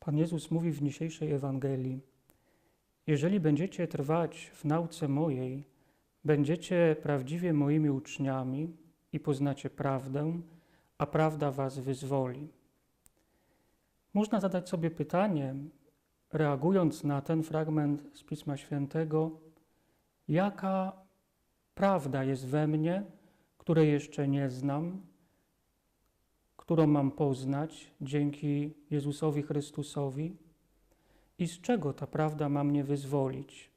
Pan Jezus mówi w dzisiejszej Ewangelii: Jeżeli będziecie trwać w nauce mojej, będziecie prawdziwie moimi uczniami i poznacie prawdę, a prawda was wyzwoli. Można zadać sobie pytanie, reagując na ten fragment z Pisma Świętego, jaka prawda jest we mnie, której jeszcze nie znam, którą mam poznać dzięki Jezusowi Chrystusowi i z czego ta prawda ma mnie wyzwolić.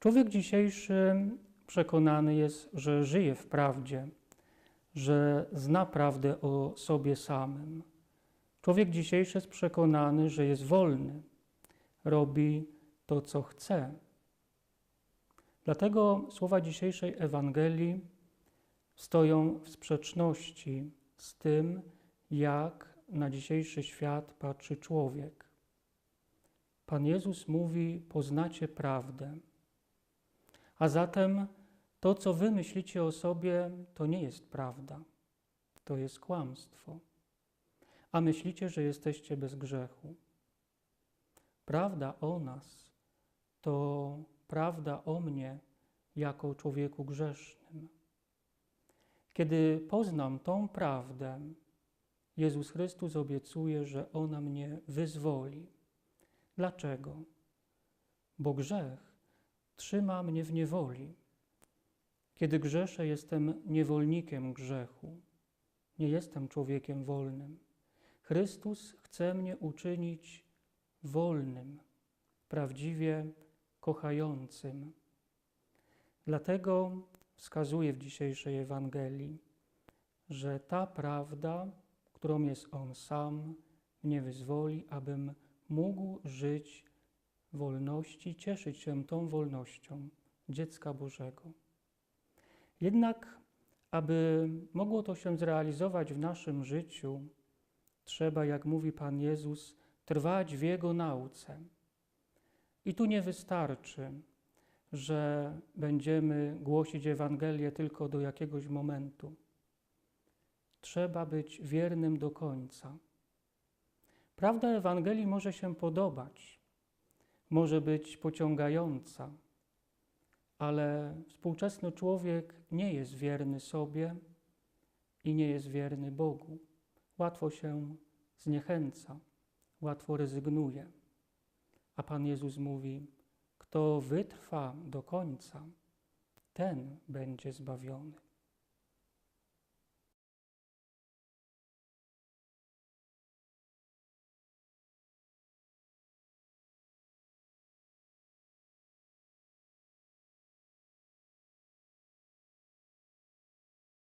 Człowiek dzisiejszy przekonany jest, że żyje w prawdzie, że zna prawdę o sobie samym. Człowiek dzisiejszy jest przekonany, że jest wolny, robi to, co chce. Dlatego słowa dzisiejszej Ewangelii stoją w sprzeczności z tym, jak na dzisiejszy świat patrzy człowiek. Pan Jezus mówi: Poznacie prawdę. A zatem to, co wy myślicie o sobie, to nie jest prawda, to jest kłamstwo. A myślicie, że jesteście bez grzechu. Prawda o nas to prawda o mnie jako człowieku grzesznym. Kiedy poznam tą prawdę, Jezus Chrystus obiecuje, że ona mnie wyzwoli. Dlaczego? Bo grzech trzyma mnie w niewoli. Kiedy grzeszę, jestem niewolnikiem grzechu. Nie jestem człowiekiem wolnym. Chrystus chce mnie uczynić wolnym, prawdziwie kochającym. Dlatego wskazuje w dzisiejszej Ewangelii, że ta prawda, którą jest On sam, mnie wyzwoli, abym mógł żyć wolności, cieszyć się tą wolnością dziecka Bożego. Jednak, aby mogło to się zrealizować w naszym życiu, trzeba, jak mówi Pan Jezus, trwać w Jego nauce. I tu nie wystarczy, że będziemy głosić Ewangelię tylko do jakiegoś momentu. Trzeba być wiernym do końca. Prawda Ewangelii może się podobać, może być pociągająca, ale współczesny człowiek nie jest wierny sobie i nie jest wierny Bogu. Łatwo się zniechęca, łatwo rezygnuje. A Pan Jezus mówi: Kto wytrwa do końca, ten będzie zbawiony.